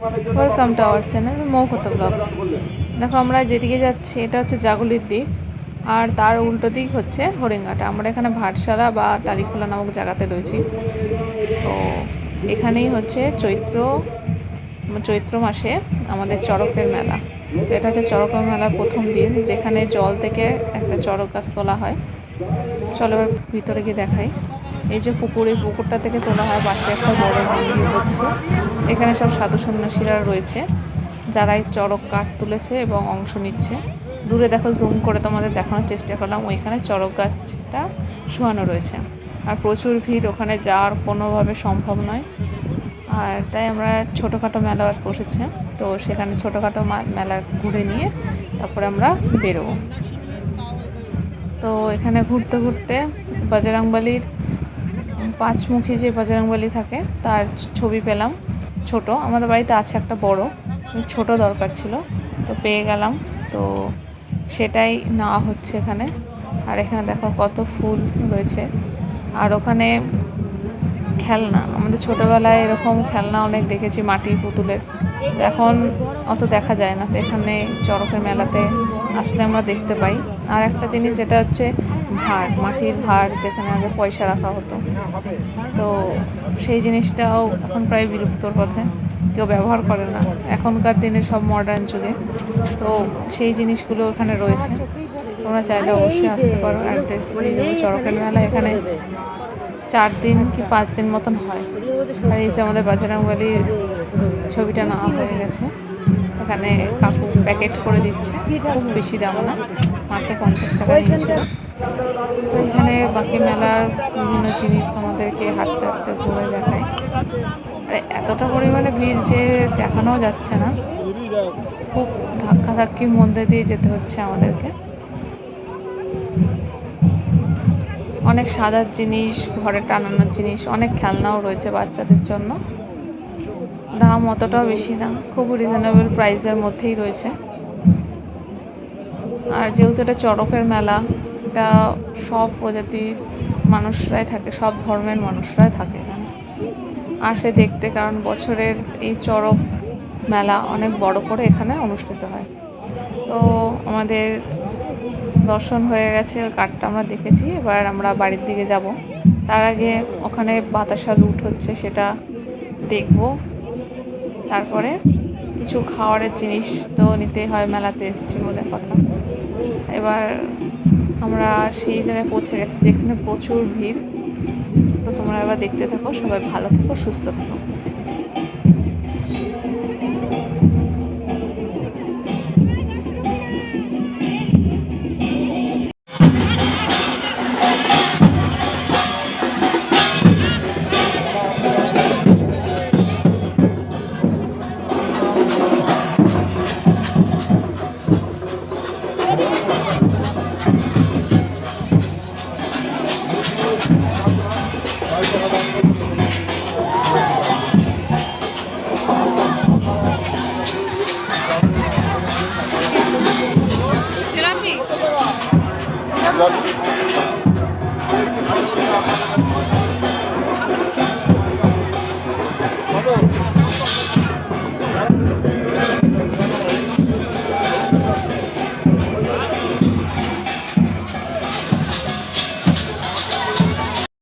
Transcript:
Welcome to our channel Moukat vlogs দেখো, আমরা যেদিকে যাচ্ছি, এটা হচ্ছে জাগুলির দিক, আর তার উল্টো দিক হচ্ছে হরিঙ্গাটা আমরা এখানে ভাটশালা বা টালিখোলা নামক জায়গাতে রয়েছি। তো এখানেই হচ্ছে চৈত্র চৈত্র মাসে আমাদের চড়কের মেলা। তো এটা হচ্ছে চড়কের মেলার প্রথম দিন, যেখানে জল থেকে একটা চড়ক গাছ তোলা হয়। চলো এবার ভিতরে গিয়ে দেখাই। এই যে পুকুরে, পুকুরটা থেকে তোলা হয় পাশে একটা বড় মন্দির হচ্ছে। এখানে সব সাধু সন্ন্যাসীরা রয়েছে যারা এই চড়ক কাঠ তুলেছে এবং অংশ নিচ্ছে। দূরে দেখো জুম করে তোমাদের দেখানোর চেষ্টা করলাম, ওইখানে চড়ক গাছটা শোয়ানো রয়েছে। আর প্রচুর ভিড়, ওখানে যাওয়ার কোনোভাবে সম্ভব নয়। আর তাই আমরা ছোটোখাটো মেলা বসেছে, তো সেখানে ছোটোখাটো মেলা ঘুরে নিয়ে তারপরে আমরা বেরোবো। তো এখানে ঘুরতে ঘুরতে বাজারাংবালির পাঁচমুখী যে বজরংবলী থাকে, তার ছবি পেলাম। ছোট, আমাদের বাড়িতে আছে একটা বড় ছোট দরকার ছিল, তো পেয়ে গেলাম। তো সেটাই নেওয়া হচ্ছে এখানে। আর এখানে দেখো কত ফুল রয়েছে। আর ওখানে খেলনা, আমাদের ছোটোবেলায় এরকম খেলনা অনেক দেখেছি, মাটির পুতুলের। এখন অত দেখা যায় না। তো এখানে চড়কের মেলাতে আসলে আমরা দেখতে পাই। আর একটা জিনিস যেটা হচ্ছে ভাঁড়, মাটির ভাঁড় যেখানে আগে পয়সা রাখা হতো। তো সেই জিনিসটাও এখন প্রায় বিলুপ্তর পথে। কেউ ব্যবহার করে না। এখনকার দিনে সব মডার্ন যুগে। তো সেই জিনিসগুলো এখানে রয়েছে। তোমরা চাইলে অবশ্যই আসতে পারো। অ্যাড্রেস দিয়ে দেবো চড়কের মেলা এখানে চার দিন কি পাঁচ দিন মতন হয়। আর এই যে আমাদের বাজারাঙ্গালির ছবিটা নেওয়া হয়ে গেছে। এখানে কাকু প্যাকেট করে দিচ্ছে। খুব বেশি দাম না, মাত্র পঞ্চাশ টাকা নিয়েছিল তো এখানে বাকি মেলার বিভিন্ন জিনিস তোমাদেরকে হাঁটতে হাঁটতে ঘুরে দেখায় আর, এতটা পরিমাণে ভিড় যে দেখানো যাচ্ছে না। খুব ধাক্কাধাক্কির মধ্যে দিয়ে যেতে হচ্ছে আমাদেরকে। অনেক সাদার জিনিস, ঘরে টানানোর জিনিস, অনেক খেলনাও রয়েছে বাচ্চাদের জন্য। দাম অতটাও বেশি না, খুব রিজনেবল প্রাইসের মধ্যেই রয়েছে। আর যেহেতু এটা চড়কের মেলা, এটা সব প্রজাতির মানুষরাই থাকে, সব ধর্মের মানুষরাই থাকে এখানে। আসে দেখতে, কারণ বছরের এই চড়ক মেলা অনেক বড় করে এখানে অনুষ্ঠিত হয়। তো আমাদের দর্শন হয়ে গেছে, ওই কাঠটা আমরা দেখেছি। এবার আমরা বাড়ির দিকে যাব। তার আগে ওখানে বাতাসা লুট হচ্ছে, সেটা দেখব। তারপরে কিছু খাওয়ারের জিনিস তো নিতেই হয়, মেলাতে এসছি বলে কথা। এবার আমরা সেই জায়গায় পৌঁছে গেছি, যেখানে প্রচুর ভিড়। তো তোমরা এবার দেখতে থাকো, সবাই ভালো থেকো, সুস্থ থাকো। Gracias.